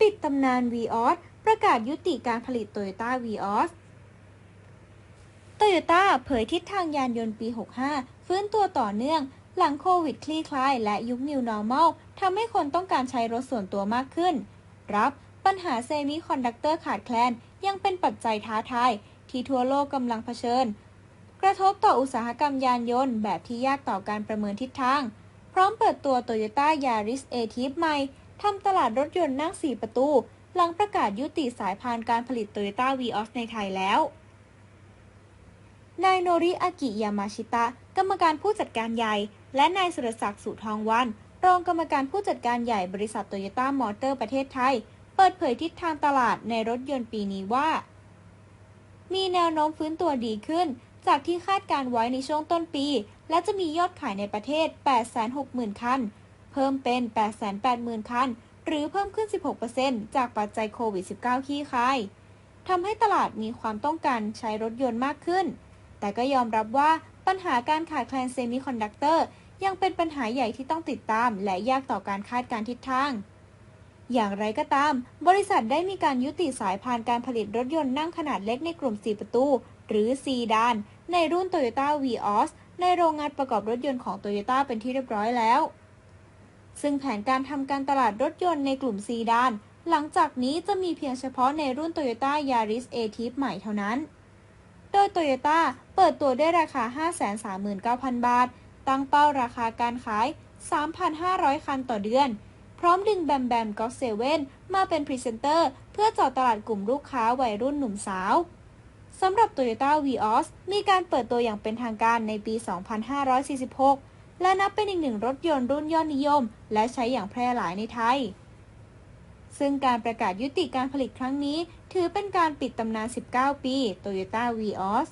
ปิดตำนาน v ีออสประกาศยุติการผลิตโตโยต้า v ีออสโตโยต้าเผยทิศทางยานยนต์ปี 65 ฟื้นตัวต่อเนื่อง หลังโควิดคลี่คลายและยุค New Normal ทำให้คนต้องการใช้รถส่วนตัวมากขึ้น รับปัญหาเซมิคอนดักเตอร์ขาดแคลน ยังเป็นปัจจัยท้าทาย ที่ทั่วโลกกำลังเผชิญ กระทบต่ออุตสาหกรรมยานยนต์แบบที่ยากต่อการประเมินทิศทาง พร้อมเปิดตัว Toyota Yaris a t i p ใหม่ ทำตลาดรถยนต์นั่ง 4 ประตู หลังประกาศยุติสายพานการผลิต Toyota Vios ในไทยแล้ว นายโนริอากิยามาชิตะ กรรมการผู้จัดการใหญ่ และนายสุรศักดิ์สุทองวัน รองกรรมการผู้จัดการใหญ่บริษัทโตโยต้ามอเตอร์ประเทศไทย เปิดเผยทิศทางตลาดในรถยนต์ปีนี้ว่า มีแนวโน้มฟื้นตัวดีขึ้น จากที่คาดการไว้ในช่วงต้นปี และจะมียอดขายในประเทศ 860,000 คัน เพิ่มเป็น 880,000 คัน หรือเพิ่มขึ้น 16%จากปัจจัยโควิด -19 ขี้คายทำให้ตลาดมีความต้องการใช้รถยนต์มากขึ้น แต่ก็ยอมรับว่าปัญหาการขาดแคลนเซมิคอนดักเตอร์ยังเป็นปัญหาใหญ่ที่ต้องติดตาม และยากต่อการคาดการทิศทาง อย่างไรก็ตาม บริษัทได้มีการยุติสายพานการผลิตรถยนต์นั่งขนาดเล็กในกลุ่ม 4 ประตู หรือ C ดาน ในรุ่น Toyota Vios ในโรงงานประกอบรถยนต์ของ Toyota เป็นที่เรียบร้อยแล้ว ซึ่งแผนการทำการตลาดรถยนต์ในกลุ่ม C ดาน หลังจากนี้จะมีเพียงเฉพาะในรุ่น Toyota Yaris a t i p ใหม่เท่านั้น โดย Toyota เปิดตัวด้วยราคา 539,000 บาท ตั้งเป้าราคาการขาย 3,500 คันต่อเดือน พร้อมดึงแบมแบมก็เซเว่นมาเป็นพรีเซนเตอร์ เพื่อเจาะตลาดกลุ่มลูกค้าวัยรุ่นหนุ่มสาวสำหรับ Toyota Vios มีการเปิดตัวอย่างเป็นทางการในปี 2546 และนับเป็นอีกหนึ่งรถยนต์รุ่นยอดนิยม และใช้อย่างแพร่หลายในไทย ซึ่งการประกาศยุติการผลิตครั้งนี้ ถือเป็นการปิดตำนาน 19 ปี Toyota Vios